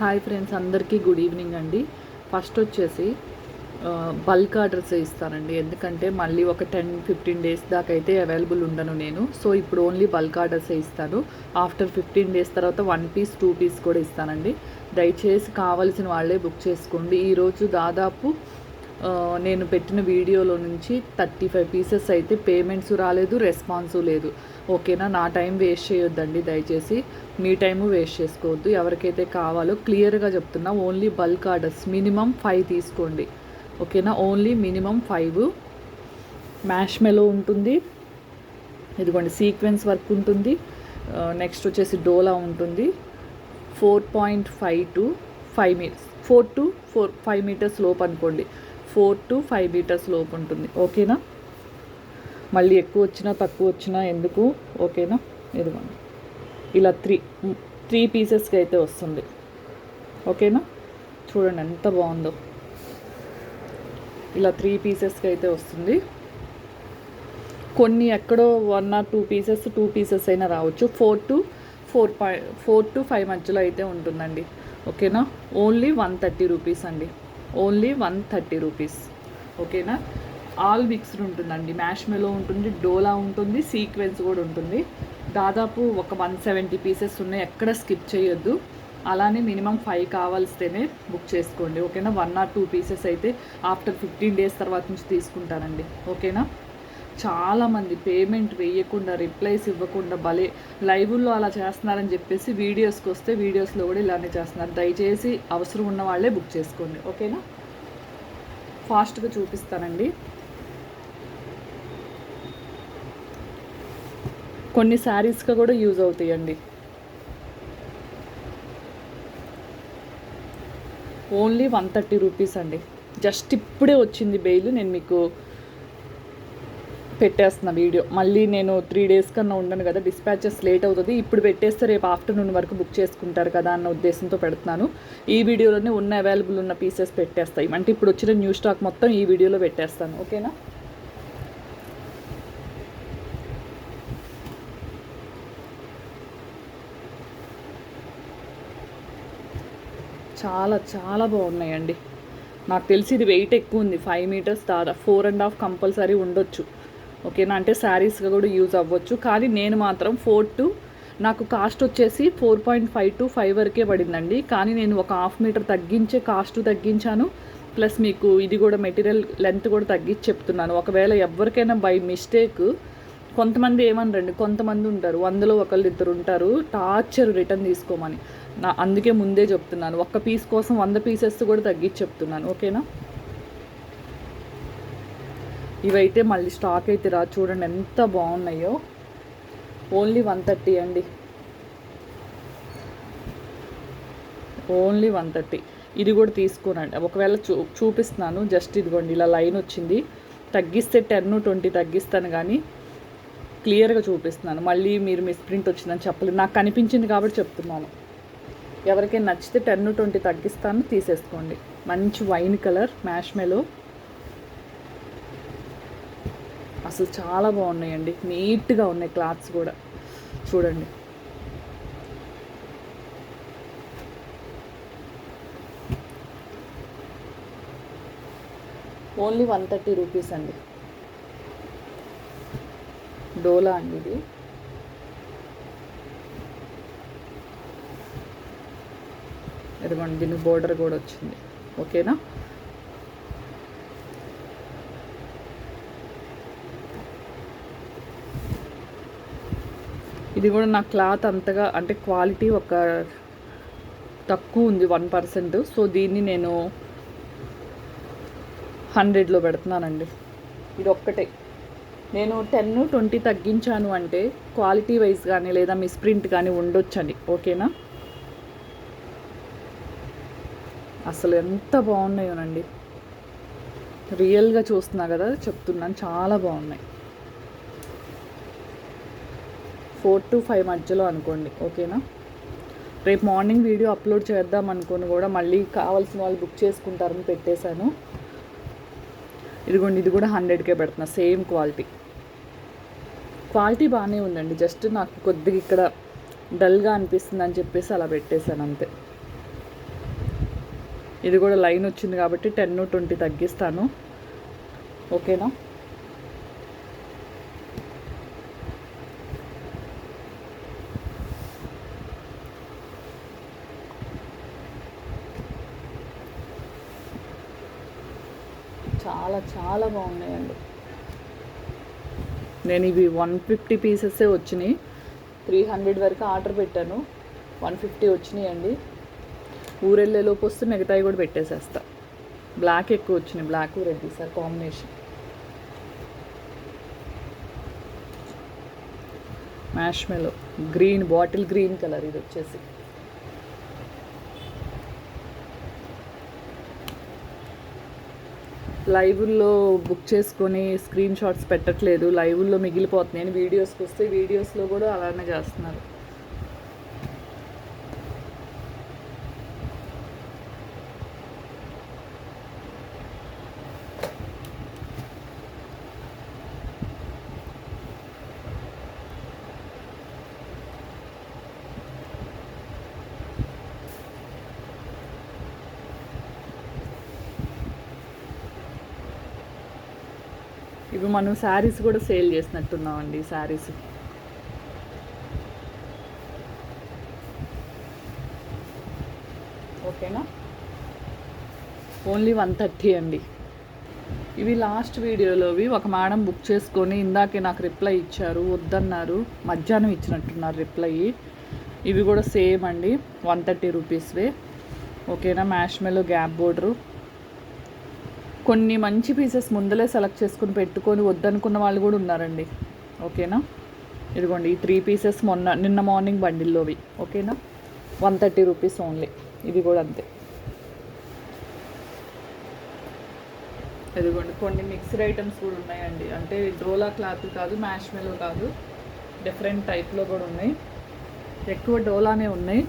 Hi friends అందరికీ good evening అండి. First వచ్చేసి బల్క్ ఆర్డర్స్ ఇస్తానండి. ఎందుకంటే మళ్ళీ ఒక టెన్ ఫిఫ్టీన్ డేస్ దాకా అయితే అవైలబుల్ ఉండను నేను. సో ఇప్పుడు ఓన్లీ బల్క్ ఆర్డర్స్ ఇస్తాను. ఆఫ్టర్ ఫిఫ్టీన్ డేస్ తర్వాత వన్ పీస్ టూ పీస్ కూడా ఇస్తానండి. దయచేసి కావాల్సిన వాళ్ళే బుక్ చేసుకోండి. ఈరోజు దాదాపు నేను పెట్టిన వీడియోలో నుంచి థర్టీ ఫైవ్ పీసెస్ అయితే పేమెంట్స్ రాలేదు రెస్పాన్సు లేదు. ఓకేనా నా టైం వేస్ట్ చేయొద్దండి దయచేసి మీ టైము వేస్ట్ చేసుకోవద్దు. ఎవరికైతే కావాలో క్లియర్గా చెప్తున్నా only bulk orders minimum five తీసుకోండి. ఓకేనా only minimum five. Marshmallow ఉంటుంది ఇదిగోండి సీక్వెన్స్ వర్క్ ఉంటుంది నెక్స్ట్ వచ్చేసి డోలా ఉంటుంది. Four point five to five meters four to four five meters లోపు అనుకోండి ఫోర్ టు ఫైవ్ మీటర్స్ లోపు ఉంటుంది ఓకేనా? మళ్ళీ ఎక్కువ వచ్చినా తక్కువ వచ్చినా ఎందుకు? ఓకేనా? ఇదిగోండి. ఇలా త్రీ త్రీ పీసెస్కి అయితే వస్తుంది. ఓకేనా? చూడండి ఎంత బాగుందో. ఇలా త్రీ పీసెస్కి అయితే వస్తుంది. కొన్ని ఎక్కడో one or two pieces two pieces అయినా రావచ్చు. Four to four point four to five మధ్యలో అయితే ఉంటుందండి. ఓకేనా? ఓన్లీ వన్ థర్టీ రూపీస్ అండి. Only one thirty rupees. ఓకేనా? ఆల్ మిక్స్డ్ ఉంటుందండి. మ్యాష్ మెలో ఉంటుంది డోలా ఉంటుంది సీక్వెన్స్ కూడా ఉంటుంది. దాదాపు ఒక వన్ సెవెంటీ పీసెస్ ఉన్నాయి. ఎక్కడ స్కిప్ చేయొద్దు. అలానే మినిమం ఫైవ్ కావాల్స్తేనే బుక్ చేసుకోండి. ఓకేనా? వన్ ఆర్ టూ పీసెస్ అయితే ఆఫ్టర్ ఫిఫ్టీన్ డేస్ తర్వాత నుంచి తీసుకుంటానండి. ఓకేనా? చాలామంది పేమెంట్ వేయకుండా రిప్లైస్ ఇవ్వకుండా భలే లైవ్లో అలా చేస్తున్నారని చెప్పేసి వీడియోస్కి వస్తే వీడియోస్లో కూడా ఇలానే చేస్తున్నారు. దయచేసి అవసరం ఉన్న వాళ్ళే బుక్ చేసుకోండి. ఓకేనా? ఫాస్ట్గా చూపిస్తానండి. కొన్ని శారీస్గా కూడా యూజ్ అవుతాయండి. ఓన్లీ వన్ థర్టీ రూపీస్ అండి. జస్ట్ ఇప్పుడే వచ్చింది బెయిల్ నేను మీకు పెట్టేస్తున్న వీడియో మళ్ళీ నేను త్రీ డేస్ కన్నా ఉండను కదా డిస్పాచెస్ లేట్ అవుతుంది. ఇప్పుడు పెట్టేస్తే రేపు ఆఫ్టర్నూన్ వరకు బుక్ చేసుకుంటారు కదా అన్న ఉద్దేశంతో పెడుతున్నాను. ఈ వీడియోలోనే ఉన్న అవైలబుల్ ఉన్న పీసెస్ పెట్టేస్తాయి. అంటే ఇప్పుడు వచ్చిన న్యూ స్టాక్ మొత్తం ఈ వీడియోలో పెట్టేస్తాను. ఓకేనా చాలా చాలా బాగున్నాయండి. నాకు తెలిసి ఇది వెయిట్ ఎక్కువ ఉంది ఫైవ్ మీటర్స్ దాదా ఫోర్ అండ్ హాఫ్ కంపల్సరీ ఉండొచ్చు. ఓకేనా? అంటే శారీస్గా కూడా యూజ్ అవ్వచ్చు. కానీ నేను మాత్రం ఫోర్ టు నాకు కాస్ట్ వచ్చేసి four point five to five వరకే పడిందండి. కానీ నేను ఒక హాఫ్ మీటర్ తగ్గించే కాస్ట్ తగ్గించాను. ప్లస్ మీకు ఇది కూడా మెటీరియల్ లెంత్ కూడా తగ్గించి చెప్తున్నాను. ఒకవేళ ఎవరికైనా బై మిస్టేక్ కొంతమంది ఏమనరండి? కొంతమంది ఉంటారు వందలో ఒకళ్ళు ఇద్దరు ఉంటారు టార్చర్ రిటర్న్ తీసుకోమని. నా అందుకే ముందే చెప్తున్నాను. ఒక్క పీస్ కోసం వంద పీసెస్ కూడా తగ్గించి చెప్తున్నాను. ఓకేనా? ఇవైతే మళ్ళీ స్టాక్ అయితే రా. చూడండి ఎంత బాగున్నాయో. ఓన్లీ వన్ థర్టీ అండి. ఓన్లీ వన్ థర్టీ ఇది కూడా తీసుకోనండి. ఒకవేళ చూ చూపిస్తున్నాను. జస్ట్ ఇదిగోండి ఇలా లైన్ వచ్చింది. తగ్గిస్తే టెన్ ట్వంటీ తగ్గిస్తాను కానీ క్లియర్గా చూపిస్తున్నాను. మళ్ళీ మీరు మిస్ ప్రింట్ వచ్చిందని చెప్పలేదు. నాకు కనిపించింది కాబట్టి చెప్తున్నాను. ఎవరికైనా నచ్చితే టెన్ ట్వంటీ తగ్గిస్తాను తీసేసుకోండి. మంచి వైన్ కలర్ మ్యాష్ మెలో అసలు చాలా బాగున్నాయండి. నీట్గా ఉన్నాయి క్లాత్స్ కూడా. చూడండి. ఓన్లీ వన్ థర్టీ రూపీస్ అండి. డోలా అండి ఇది. ఇదిగోండి దీనికి బోర్డర్ కూడా వచ్చింది. ఓకేనా? ఇది కూడా నా క్లాత్ అంతగా అంటే క్వాలిటీ ఒక తక్కువ ఉంది వన్ పర్సెంట్. సో దీన్ని నేను హండ్రెడ్లో పెడుతున్నానండి. ఇది ఒక్కటే. నేను టెన్ ట్వంటీ తగ్గించాను అంటే క్వాలిటీ వైజ్ కానీ లేదా మిస్ప్రింట్ కానీ ఉండొచ్చండి ఓకేనా? అసలు ఎంత బాగున్నాయోనండి రియల్గా చూస్తున్నా కదా చెప్తున్నాను చాలా బాగున్నాయి. ఫోర్ టు ఫైవ్ మధ్యలో అనుకోండి ఓకేనా? రేపు మార్నింగ్ వీడియో అప్లోడ్ చేద్దాం అనుకుని కూడా మళ్ళీ కావాల్సిన వాళ్ళు బుక్ చేసుకుంటారని పెట్టేశాను. ఇదిగోండి ఇది కూడా హండ్రెడ్కే పెడుతున్నా సేమ్ క్వాలిటీ. క్వాలిటీ బాగానే ఉందండి జస్ట్ నాకు కొద్దిగా ఇక్కడ డల్గా అనిపిస్తుంది అని చెప్పేసి అలా పెట్టేశాను అంతే. ఇది కూడా లైన్ వచ్చింది కాబట్టి టెన్ ట్వంటీ తగ్గిస్తాను. ఓకేనా? చాలా చాలా బాగున్నాయండి. నేను ఇవి వన్ ఫిఫ్టీ పీసెసే వచ్చినాయి. త్రీ హండ్రెడ్ వరకు ఆర్డర్ పెట్టాను. వన్ ఫిఫ్టీ వచ్చినాయండి. ఊరెళ్ళేలోపు వస్తే మిగతాయి కూడా పెట్టేసేస్తా. బ్లాక్ ఎక్కువ వచ్చినాయి. Black red sir combination marshmallow green bottle green colour ఇది వచ్చేసి. లైవ్లో బుక్ చేసుకొని స్క్రీన్ షాట్స్ పెట్టట్లేదు లైవ్లో మిగిలిపోతున్నాయి వీడియోస్కి వస్తే వీడియోస్లో కూడా అలానే చేస్తున్నారు. ఇవి మనం శారీస్ కూడా సేల్ చేసినట్టున్నామండి శారీస్ ఓకేనా? ఓన్లీ వన్ థర్టీ అండి. ఇవి లాస్ట్ వీడియోలోవి ఒక మేడం బుక్ చేసుకొని ఇందాకే నాకు రిప్లై ఇచ్చారు వద్దన్నారు మధ్యాహ్నం ఇచ్చినట్టున్నారు రిప్లై ఇవి కూడా సేమ్ అండి వన్ థర్టీ రూపీస్వే ఓకేనా? మ్యాష్మెలో గ్యాప్ బోర్డరు కొన్ని మంచి పీసెస్ ముందలే సెలెక్ట్ చేసుకుని పెట్టుకొని వద్దనుకున్న వాళ్ళు కూడా ఉన్నారండి. ఓకేనా ఇదిగోండి ఈ త్రీ పీసెస్ మొన్న నిన్న మార్నింగ్ బండిల్లోవి. ఓకేనా వన్ థర్టీ రూపీస్ ఓన్లీ ఇది కూడా అంతే. ఇదిగోండి కొన్ని మిక్స్డ్ ఐటమ్స్ కూడా ఉన్నాయండి. అంటే డోలా క్లాత్ కాదు మ్యాష్ మెలో కాదు డిఫరెంట్ టైప్లో కూడా ఉన్నాయి. ఎక్కువ డోలానే ఉన్నాయి.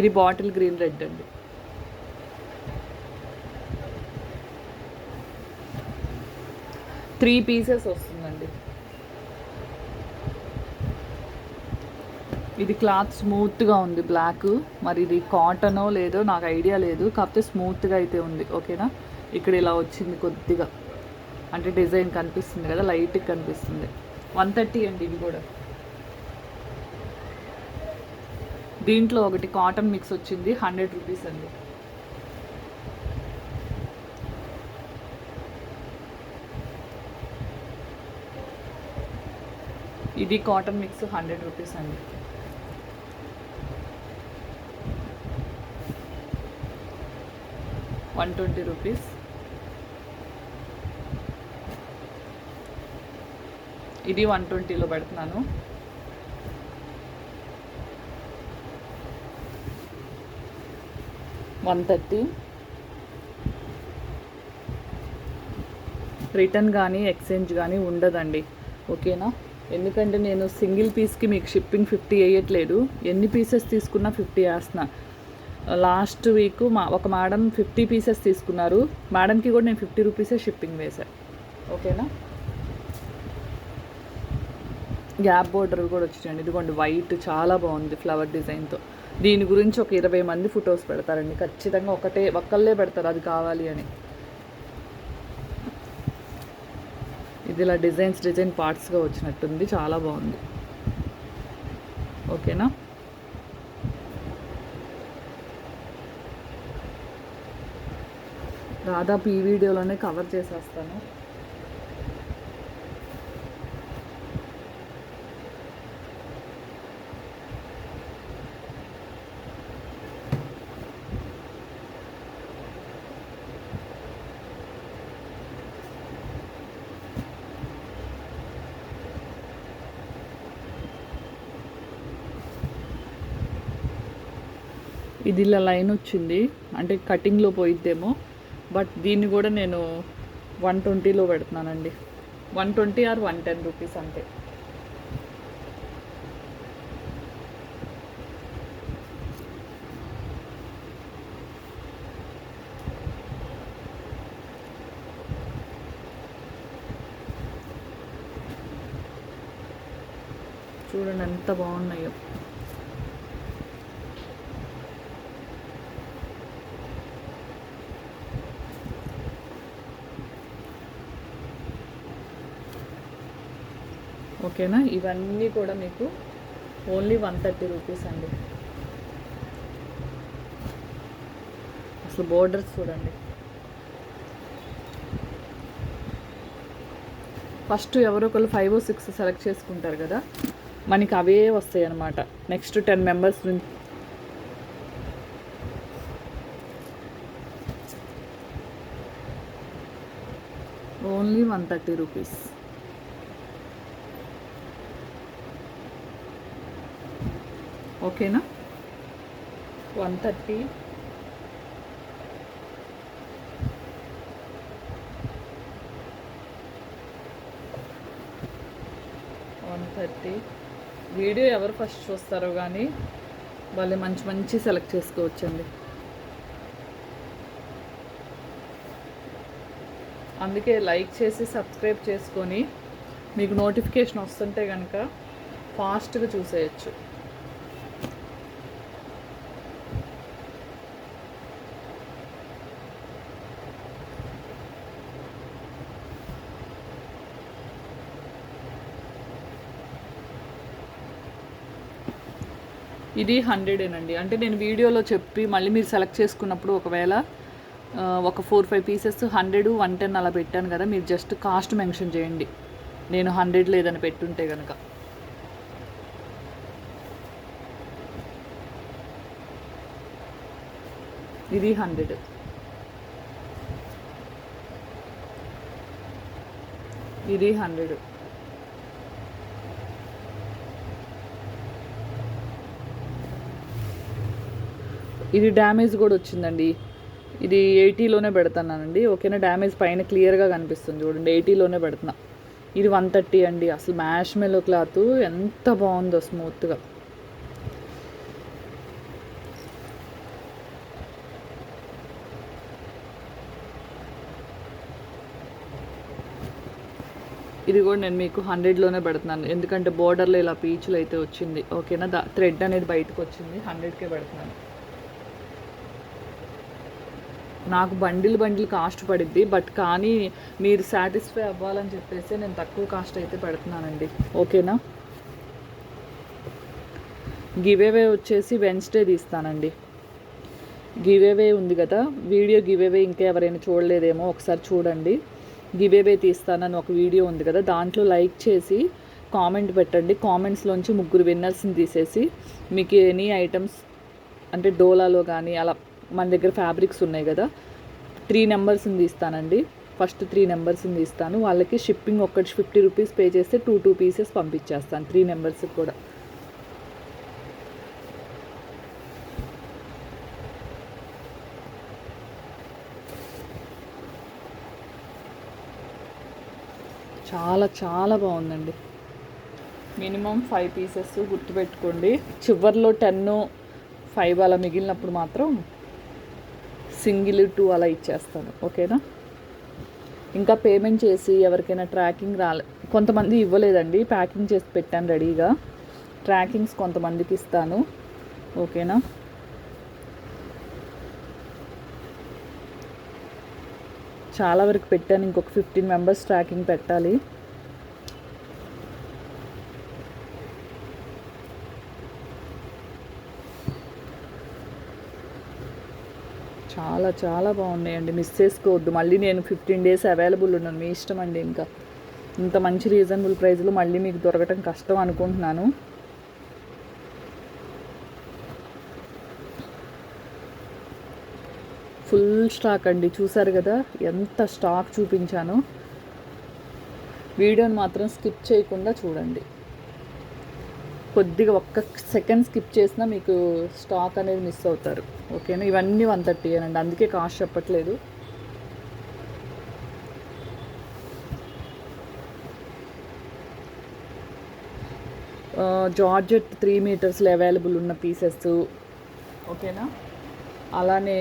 ఇది బాటిల్ గ్రీన్ రెడ్ అండి. త్రీ పీసెస్ వస్తుందండి. ఇది క్లాత్ స్మూత్గా ఉంది బ్లాక్. మరి ఇది కాటనో లేదో నాకు ఐడియా లేదు. కాకపోతే స్మూత్గా అయితే ఉంది. ఓకేనా? ఇక్కడ ఇలా వచ్చింది కొద్దిగా. అంటే డిజైన్ కనిపిస్తుంది కదా లైట్గా కనిపిస్తుంది. వన్ థర్టీ అండి ఇది కూడా. దీంట్లో ఒకటి కాటన్ మిక్స్ వచ్చింది. హండ్రెడ్ రూపీస్ అండి. ఇది కాటన్ మిక్స్ హండ్రెడ్ రూపీస్ అండి. One twenty rupees. ఇది వన్ ట్వంటీలో పెడుతున్నాను. One thirty. రిటర్న్ కానీ ఎక్స్చేంజ్ కానీ ఉండదండి. ఓకేనా? ఎందుకంటే నేను సింగిల్ పీస్కి మీకు షిప్పింగ్ ఫిఫ్టీ వేయట్లేదు. ఎన్ని పీసెస్ తీసుకున్నా ఫిఫ్టీ వేస్తున్నా. లాస్ట్ వీక్ మా ఒక మేడం ఫిఫ్టీ పీసెస్ తీసుకున్నారు. మేడంకి కూడా నేను ఫిఫ్టీ రూపీసే షిప్పింగ్ వేశాను ఓకేనా? గ్యాప్ బోర్డర్ కూడా వచ్చినాయండి. ఇదిగోండి వైట్ చాలా బాగుంది ఫ్లవర్ డిజైన్తో. దీని గురించి ఒక ఇరవై మంది ఫొటోస్ పెడతారండి. ఖచ్చితంగా ఒకటే ఒక్కళ్ళే పెడతారు. అది కావాలి అని. ఇది ఇలా డిజైన్స్ డిజైన్ పార్ట్స్గా వచ్చినట్టుంది. చాలా బాగుంది. ఓకేనా? దాదాపు ఈ వీడియోలోనే కవర్ చేసేస్తాను. ఇది ఇలా లైన్ వచ్చింది. అంటే కటింగ్లో పోయిద్దేమో. బట్ దీన్ని కూడా నేను వన్ ట్వంటీలో పెడుతున్నానండి. One twenty or one ten rupees అంతే. చూడండి ఎంత బాగున్నాయో. ఓకేనా? ఇవన్నీ కూడా మీకు ఓన్లీ వన్ థర్టీ రూపీస్ అండి. అసలు బోర్డర్స్ చూడండి. ఫస్ట్ ఎవరో ఒకళ్ళు ఫైవ్ సిక్స్ సెలెక్ట్ చేసుకుంటారు కదా? మనకి అవే వస్తాయి అన్నమాట. నెక్స్ట్ టెన్ మెంబర్స్ నుంచి ఓన్లీ వన్ థర్టీ రూపీస్. ఓకేనా? One thirty. One thirty. Video ఎవరు ఫస్ట్ చూస్తారో కానీ వాళ్ళు మంచి మంచి సెలెక్ట్ చేసుకోవచ్చండి. అందుకే లైక్ చేసి సబ్స్క్రైబ్ చేసుకొని మీకు నోటిఫికేషన్ వస్తుంటే కనుక ఫాస్ట్గా చూసేయచ్చు. ఇది హండ్రెడేనండి అంటే నేను వీడియోలో చెప్పి మళ్ళీ మీరు సెలెక్ట్ చేసుకున్నప్పుడు ఒకవేళ ఒక four five pieces hundred one ten అలా పెట్టాను కదా మీరు జస్ట్ కాస్ట్ మెన్షన్ చేయండి. నేను హండ్రెడ్ లేదని పెట్టుంటే కనుక ఇది హండ్రెడ్ ఇది హండ్రెడ్ ఇది డ్యామేజ్ కూడా వచ్చిందండి. ఇది ఎయిటీలోనే పెడుతున్నానండి. ఓకేనా? డ్యామేజ్ పైన క్లియర్గా కనిపిస్తుంది చూడండి. ఎయిటీలోనే పెడుతున్నా. ఇది వన్ థర్టీ అండి. అసలు మ్యాష్ మెలో క్లాత్ ఎంత బాగుందో స్మూత్గా. ఇది కూడా నేను మీకు హండ్రెడ్లోనే పెడుతున్నాను. ఎందుకంటే బోర్డర్లో ఇలా పీచులు అయితే వచ్చింది. ఓకేనా? దా థ్రెడ్ అనేది బయటకు వచ్చింది. హండ్రెడ్కే పెడుతున్నాను. నాకు బండిల్ బండిల్ కాస్ట్ పడిద్ది బట్ కానీ మీరు సాటిస్ఫై అవ్వాలని చెప్పేసి నేను తక్కువ కాస్ట్ అయితే పెడుతున్నానండి. ఓకేనా? గివేవే వచ్చేసి వెన్స్డే తీస్తానండి. గివేవే ఉంది కదా వీడియో గివేవే ఇంకా ఎవరైనా చూడలేదేమో ఒకసారి చూడండి. గివేవే తీస్తానని ఒక వీడియో ఉంది కదా దాంట్లో లైక్ చేసి కామెంట్ పెట్టండి. కామెంట్స్లోంచి ముగ్గురు విన్నర్స్ని తీసేసి మీకు ఎనీ ఐటమ్స్ అంటే డోలాలో కానీ అలా మన దగ్గర ఫ్యాబ్రిక్స్ ఉన్నాయి కదా. త్రీ నెంబర్స్ని తీస్తానండి ఫస్ట్ త్రీ నెంబర్స్ని తీస్తాను వాళ్ళకి షిప్పింగ్ ఒక్కటి ఫిఫ్టీ రూపీస్ పే చేస్తే టూ టూ పీసెస్ పంపించేస్తాను. త్రీ నెంబర్స్కి కూడా. చాలా చాలా బాగుందండి. మినిమం ఫైవ్ పీసెస్ గుర్తుపెట్టుకోండి. చివర్లో టెన్ ఫైవ్ అలా మిగిలినప్పుడు మాత్రం సింగిల్ టూ అలా ఇచ్చేస్తాను ఓకేనా? ఇంకా పేమెంట్ చేసి ఎవరికైనా ట్రాకింగ్ రాలే కొంతమంది ఇవ్వలేదండి ప్యాకింగ్ చేసి పెట్టాను రెడీగా. ట్రాకింగ్స్ కొంతమందికి ఇస్తాను ఓకేనా? చాలా వరకు పెట్టాను ఇంకొక ఫిఫ్టీన్ మెంబర్స్ ట్రాకింగ్ పెట్టాలి. చాలా చాలా బాగున్నాయండి. మిస్ చేసుకోవద్దు. మళ్ళీ నేను ఫిఫ్టీన్ డేస్ అవైలబుల్ ఉన్నాను. మీ ఇష్టం అండి ఇంకా. ఇంత మంచి రీజనబుల్ ప్రైస్లో మళ్ళీ మీకు దొరకటం కష్టం అనుకుంటున్నాను. ఫుల్ స్టాక్ అండి. చూసారు కదా? ఎంత స్టాక్ చూపించాను. వీడియోని మాత్రం స్కిప్ చేయకుండా చూడండి. కొద్దిగా ఒక్క సెకండ్ స్కిప్ చేసినా మీకు స్టాక్ అనేది మిస్ అవుతారు. ఓకేనా? ఇవన్నీ వన్ థర్టీ అండి అందుకే కాస్ట్ చెప్పట్లేదు. జార్జెట్ త్రీ మీటర్స్లో అవైలబుల్ ఉన్న పీసెస్. ఓకేనా? అలానే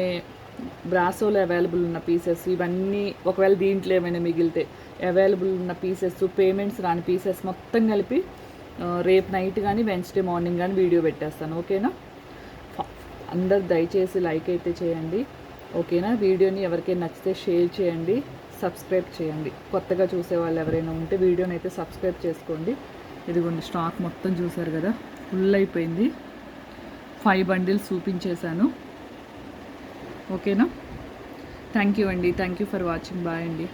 బ్రాసోలో అవైలబుల్ ఉన్న పీసెస్. ఇవన్నీ ఒకవేళ దీంట్లో ఏమైనా మిగిలితే అవైలబుల్ ఉన్న పీసెస్ పేమెంట్స్ రాని పీసెస్ మొత్తం కలిపి రేపు నైట్ కానీ వెన్స్డే మార్నింగ్ కానీ వీడియో పెట్టేస్తాను ఓకేనా? అందరు దయచేసి లైక్ అయితే చేయండి ఓకేనా? వీడియోని ఎవరికైనా నచ్చితే షేర్ చేయండి సబ్స్క్రైబ్ చేయండి. కొత్తగా చూసే వాళ్ళు ఎవరైనా ఉంటే వీడియోని అయితే సబ్స్క్రైబ్ చేసుకోండి. ఇదిగోండి స్టాక్ మొత్తం చూసారు కదా? ఫుల్ అయిపోయింది. ఫైవ్ బండిల్స్ చూపించేశాను. ఓకేనా? థ్యాంక్ యూ అండి. Thank you for watching. Bye అండి.